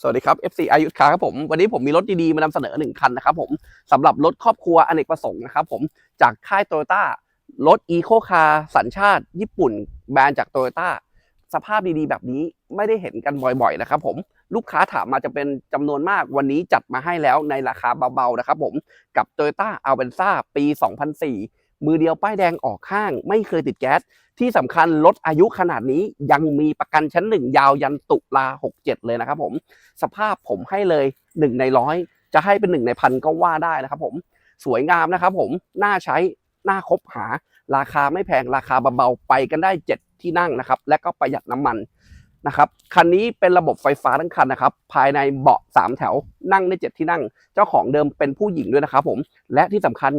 สวัสดีครับ FC อายุทธคาครับผม วันนี้ผมมีรถดีๆ มานำเสนอหนึ่งคันนะครับผมสำหรับรถครอบครัวอเนกประสงค์นะครับผมจากค่ายโตโยต้ารถอีโคคาร์สัญชาติ ญี่ปุ่น แบรนด์จากโตโยต้าสภาพดีๆ แบบนี้ไม่ได้เห็นกันบ่อยๆนะครับผมลูกค้าถามมาจะเป็นจำนวนมากวันนี้จัดมาให้แล้วในราคาเบาๆนะครับผมกับ Toyota a v e n z a ปี 2004 มือเดียวป้ายแดงออกข้าง ไม่เคยติดแก๊ส ที่สำคัญรถอายุขนาดนี้ยังมีประกันชั้นหนึ่งยาวยันตุลา 67 เลยนะครับผมสภาพผมให้เลยหนึ่งในร้อยจะให้เป็นหนึ่งในพันก็ว่าได้นะครับผมสวยงามนะครับผมน่าใช้น่าคบหาราคาไม่แพงราคาเบาๆไปกันได้ 7 ที่นั่งนะครับ และก็ประหยัดน้ำมันนะครับคันนี้เป็นระบบไฟฟ้าทั้งคันนะครับ ภายในเบาะ 3 แถวนั่งได้ 7 ที่นั่ง เจ้าของเดิมเป็นผู้หญิงด้วยนะครับผม และที่สำคัญ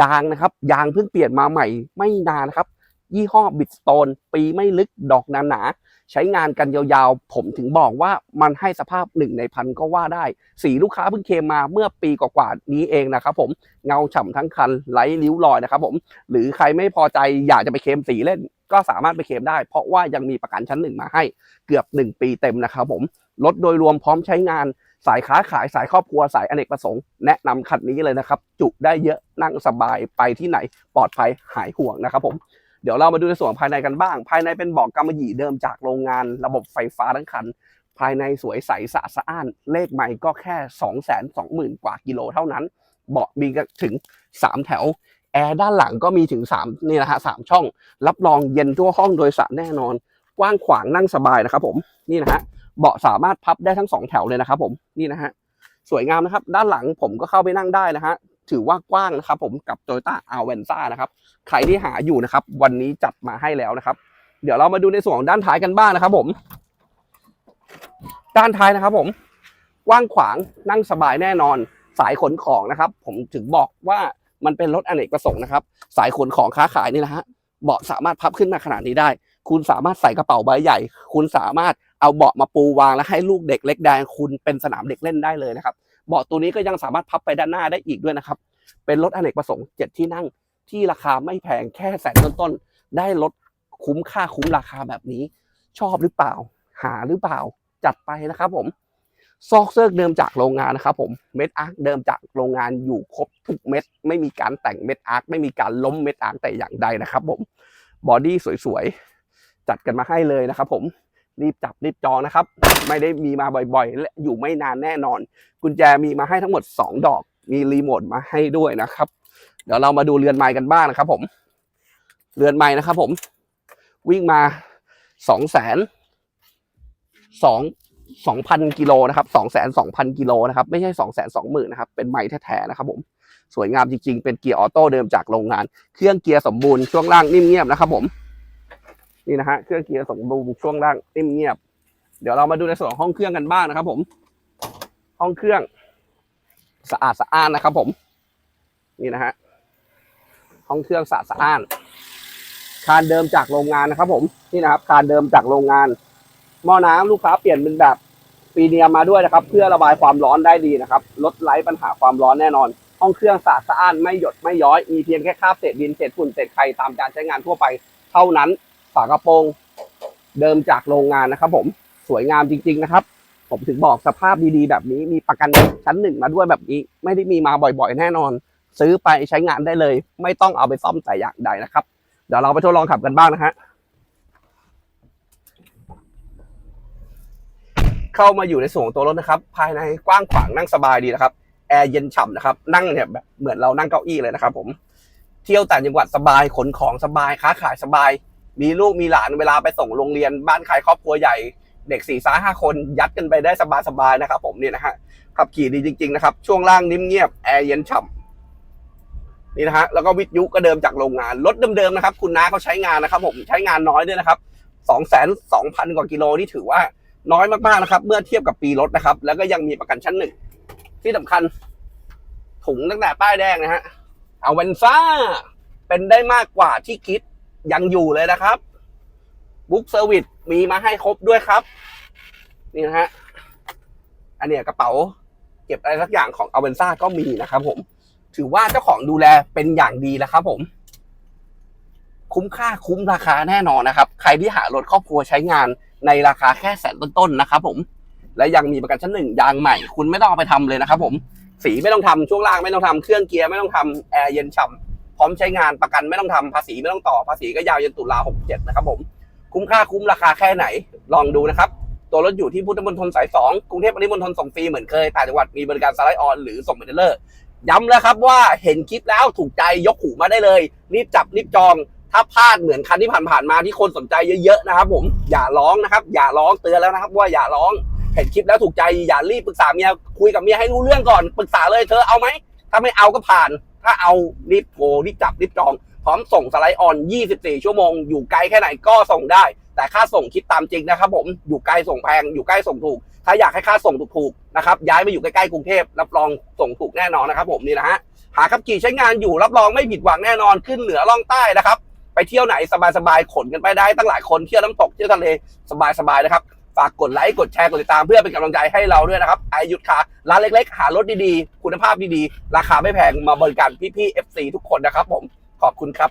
ยางนะครับ ยางเพิ่งเปลี่ยนมาใหม่ไม่นานนะครับ ยี่ห้อบิ t สโตนปีไม่ลึกดอกหนาๆใช้งานกันยาวๆ ผมถึงบอกว่ามันให้สภาพหนึ่งในพันก็ว่าได้ สีลูกค้าเพิ่งเคมมาเมื่อปีกว่าๆนี้เองนะครับผมเงาฉ่ำทั้งคันไร้ริ้วรอยนะครับผมหรือใครไม่พอใจอยากจะไปเคมสีเล่น ก็สามารถไปเคมได้ เพราะว่ายังมีประกันชั้นหนึ่งมาให้เกือบ 1 ปีเต็มนะครับผมรถโดยรวมพร้อมใช้งาน สายค้าขายสายครอบครัวสายอเนกประสงค์ แนะนำคันนี้เลยนะครับ จุได้เยอะนั่งสบายไปที่ไหนปลอดภัยหายห่วงนะครับผมเดี๋ยวเรามาดูในส่วนภายในกันบ้าง ภายในเป็นเบอกกำมะหยี่เดิมจากโรงงาน ระบบไฟฟ้าทั้งคัน ภายในสวยใสสะอาดสะอ้าน เลขใหม่ก็แค่ 2 2 0 0 0 0 กว่ากิโลเท่านั้น เบาะมีถึง 3 แถว แอร์ด้านหลังก็มีถึง 3 นี่นะฮะสช่อง รับรองเย็นทั่วห้องโดยสารแน่นอน กว้างขวางนั่งสบายนะครับผม นี่นะฮะ เบาะสามารถพับได้ทั้ง2แถวเลยนะครับผมนี่นะฮะสวยงามนะครับ ด้านหลังผมก็เข้าไปนั่งได้นะฮะถือว่ากว้างนะครับ ผมกับ Toyota a v e n z a นะครับใครที่หาอยู่นะครับ วันนี้จัดมาให้แล้วนะครับ เดี๋ยวเรามาดูในส่วนของด้านท้ายกันบ้างนะครับ ผม ด้านท้ายนะครับ ผมกว้างขวางนั่งสบายแน่นอนสายขนของนะครับ ผมถึงบอกว่ามันเป็นรถอเนกประสงค์นะครับ สายขนของค้าขายนี่นะฮะเบาะสามารถพับขึ้นมาขนาดนี้ได้ คุณสามารถใส่กระเป๋าใบใหญ่ คุณสามารถเอาเบาะมาปูวางแล้วให้ลูกเด็กเล็กแดงคุณเป็นสนามเด็กเล่นได้เลยนะครับเบาะตัวนี้ก็ยังสามารถพับไปด้านหน้าได้อีกด้วยนะครับ เป็นรถอเนกประสงค์เจ็ดที่นั่งที่ราคาไม่แพงแค่แสนต้นๆ ได้รถคุ้มค่าคุ้มราคาแบบนี้ ชอบหรือเปล่า หาหรือเปล่า จัดไปนะครับผม ซอกเซิร์กเดิมจากโรงงานนะครับผมเม็ดอาร์คเดิมจากโรงงานอยู่ครบทุกเม็ด ไม่มีการแต่งเม็ดอาร์คไม่มีการล้มเม็ดอาร์คแต่อย่างใดนะครับผมบอดี้สวยๆ จัดกันมาให้เลยนะครับผมรีบจับรีบจองนะครับ ไม่ได้มีมาบ่อยๆ และอยู่ไม่นานแน่นอน กุญแจมีมาให้ทั้งหมด 2 ดอก มีรีโมทมาให้ด้วยนะครับ เดี๋ยวเรามาดูเรือนไม้กันบ้างนะครับ ผม เรือนไม้นะครับ ผม วิ่งมาสองแสนสองสองพันกิโลนะครับสองแสนสองพันกิโลนะครับ ไม่ใช่สองแสนสองหมื่นนะครับ เป็นไม้แท้ๆนะครับ ผม สวยงามจริงๆ เป็นเกียร์ออโต้เดิมจากโรงงาน เครื่องเกียร์สมบูรณ์ช่วงล่างนิ่มเงียบนะครับ ผม นี่นะฮะเครื่องเกียร์สมบูรณ์ช่วงล่างนิ่มเงียบ เดี๋ยวเรามาดูในส่วนของห้องเครื่องกันบ้างนะครับ ผม ห้องเครื่อง สะอาดสะอ้านนะครับ ผม นี่นะฮะห้องเครื่องสะอาดสะอ้านคานเดิมจากโรงงานนะครับ ผมนี่นะครับคานเดิมจากโรงงานหม้อน้ำลูกค้าเปลี่ยนเป็นแบบปีเนียมมาด้วยนะครับ เพื่อระบายความร้อนได้ดีนะครับ ลดไร้ปัญหาความร้อนแน่นอน ห้องเครื่องสะอาดสะอ้านไม่หยดไม่ย้อยมีเพียงแค่คราบเศษดินเศษฝุ่นเศษไข่ตามการใช้งานทั่วไปเท่านั้น ฝากระโปรงเดิมจากโรงงานนะครับ ผมสวยงามจริง ๆ นะครับ ผมถึงบอกสภาพดีๆ แบบนี้มีประกันชั้นหนึ่งมาด้วยแบบนี้ ไม่ได้มีมาบ่อยๆ แน่นอน ซื้อไปใช้งานได้เลย ไม่ต้องเอาไปซ่อมแต่อย่างใดนะครับ เดี๋ยวเราไปทดลองขับกันบ้างนะฮะเข้ามาอยู่ในส่วนของตัวรถนะครับ ภายในกว้างขวางนั่งสบายดีนะครับแอร์เย็นฉ่ำนะครับ นั่งเนี่ยแบบเหมือนเรานั่งเก้าอี้เลยนะครับ ผม เที่ยวต่างจังหวัดสบายขนของสบายค้าขายสบาย มีลูกมีหลานเวลาไปส่งโรงเรียนบ้านใครครอบครัวใหญ่ เด็กสี่สาห้าคนยัดกันไปได้สบายๆนะครับ ผมนี่นะฮะขับขี่ดีจริงๆนะครับช่วงล่างนิ่มเงียบแอร์เย็นฉ่ำนี่นะฮะแล้วก็วิทยุก็เดิมจากโรงงานรถเดิมๆนะครับ คุณน้าเขาใช้งานนะครับ ผมใช้งานน้อยด้วยนะครับสองแสนสองพันกว่ากิโลนี่ถือว่าน้อยมากๆนะครับ เมื่อเทียบกับปีรถนะครับ แล้วก็ยังมีประกันชั้นหนึ่งที่สำคัญ ถุงตั้งแต่ป้ายแดงนะฮะเอาเวนซ่าเป็นได้มากกว่าที่คิด ยังอยู่เลยนะครับบุ๊กเซอร์วิสมีมาให้ครบด้วยครับ นี่นะฮะอันเนี้ยกระเป๋า เก็บอะไรสักอย่างของอเวนซ่าก็มีนะครับผม ถือว่าเจ้าของดูแลเป็นอย่างดีแล้วครับผม คุ้มค่าคุ้มราคาแน่นอนนะครับ ใครที่หารถครอบครัวใช้งานในราคาแค่แสนต้นๆนะครับผมและยังมีประกันชั้นหนึ่งยางใหม่ คุณไม่ต้องเอาไปทำเลยนะครับผม สีไม่ต้องทำช่วงล่างไม่ต้องทำเครื่องเกียร์ไม่ต้องทำแอร์เย็นฉ่ำ พร้อมใช้งานประกันไม่ต้องทำภาษีไม่ต้องต่อภาษีก็ยาวยันตุลา67นะครับผมคุ้มค่าคุ้มราคาแค่ไหนลองดูนะครับ ตัวรถอยู่ที่พุทธมณฑลสาย2กรุงเทพปริมณฑลส่งฟรีเหมือนเคยต่างจังหวัดมีบริการสไลด์ออนหรือส่งเมนเทอร์ย้ำแล้วครับว่าเห็นคลิปแล้วถูกใจยกหูมาได้เลย รีบจับรีบจอง ถ้าพลาดเหมือนคันที่ผ่านๆมาที่คนสนใจเยอะๆนะครับ ผมอย่าร้องนะครับ อย่าร้องเตือนแล้วนะครับ ว่าอย่าร้องเห็นคลิปแล้วถูกใจอย่ารีบปรึกษาเมียคุยกับเมียให้รู้เรื่องก่อนปรึกษาเลยเธอเอาไหมถ้าไม่เอาก็ผ่าน ถ้าเอารีบโทรรีบจับรีบจอง พร้อมส่งสไลด์ออน 24 ชั่วโมง อยู่ไกลแค่ไหนก็ส่งได้ แต่ค่าส่งคิดตามจริงนะครับผมอยู่ไกลส่งแพงอยู่ใกล้ส่งถูก ถ้าอยากให้ค่าส่งถูกๆนะครับย้ายมาอยู่ใกล้ๆกรุงเทพรับรองส่งถูกแน่นอนนะครับผมนี่นะฮะหาขับขี่ใช้งานอยู่รับรองไม่ผิดหวังแน่นอนขึ้นเหนือล่องใต้นะครับไปเที่ยวไหนสบายๆขนกันไปได้ตั้งหลายคนเที่ยวน้ำตกเที่ยวทะเลสบายๆนะครับ ฝากกดไลค์กดแชร์กดติดตามเพื่อเป็นกำลังใจให้เราด้วยนะครับไอยุทธคาร้านเล็ก ๆ หารถดีๆ คุณภาพดีๆ ราคาไม่แพงมาบริการพี่ๆ FC ทุกคนนะครับผมขอบคุณครับ